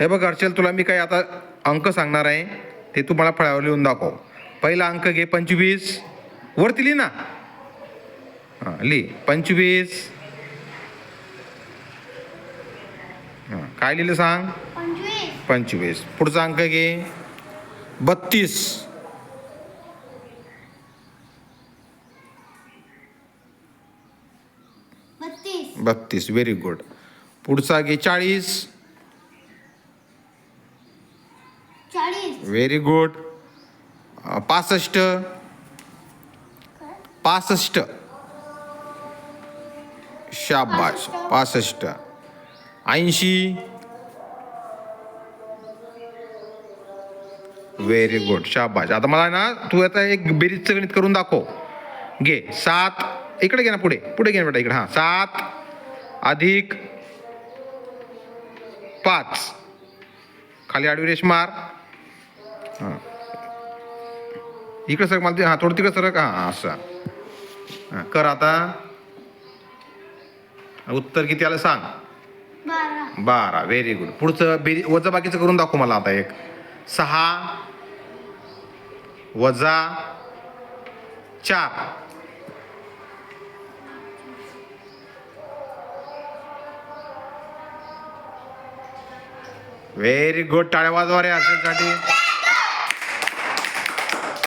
हे बघ हर्षल तुला मी काही आता अंक सांगणार आहे. ते तू मला फळ्यावर लिहून दाखव. पहिला अंक घे पंचवीस. वरती लिही ना. हां लिही. पंचवीस. हां काय लिहिलं सांग? पंचवीस. पुढचा अंक घे. बत्तीस. बत्तीस. व्हेरी गुड पुढचा घे चाळीस चाळीस व्हेरी गुड पासष्ट. पासष्ट. शाबाश पासष्ट. ऐंशी. व्हेरी गुड शाबाश आता मला ना तू आता एक बेरीजचं गणित करून दाखव. घे. सात. इकडे घे ना पुढे. पुढे घे ना बेटा इकडे. हां. सात अधिक पाच. खाली आडवी रेष मार. हां. इकडे सरक मला ते- हां थोडं तिकडे सरक हां असं. हां कर आता. उत्तर किती आलं सांग? बारा. व्हेरी गुड पुढचं बेरी वजा बाकीचं करून दाखव मला आता एक. सहा. वजा चार. व्हेरी गुड टाळ्या वाजवा रे हर्षलसाठी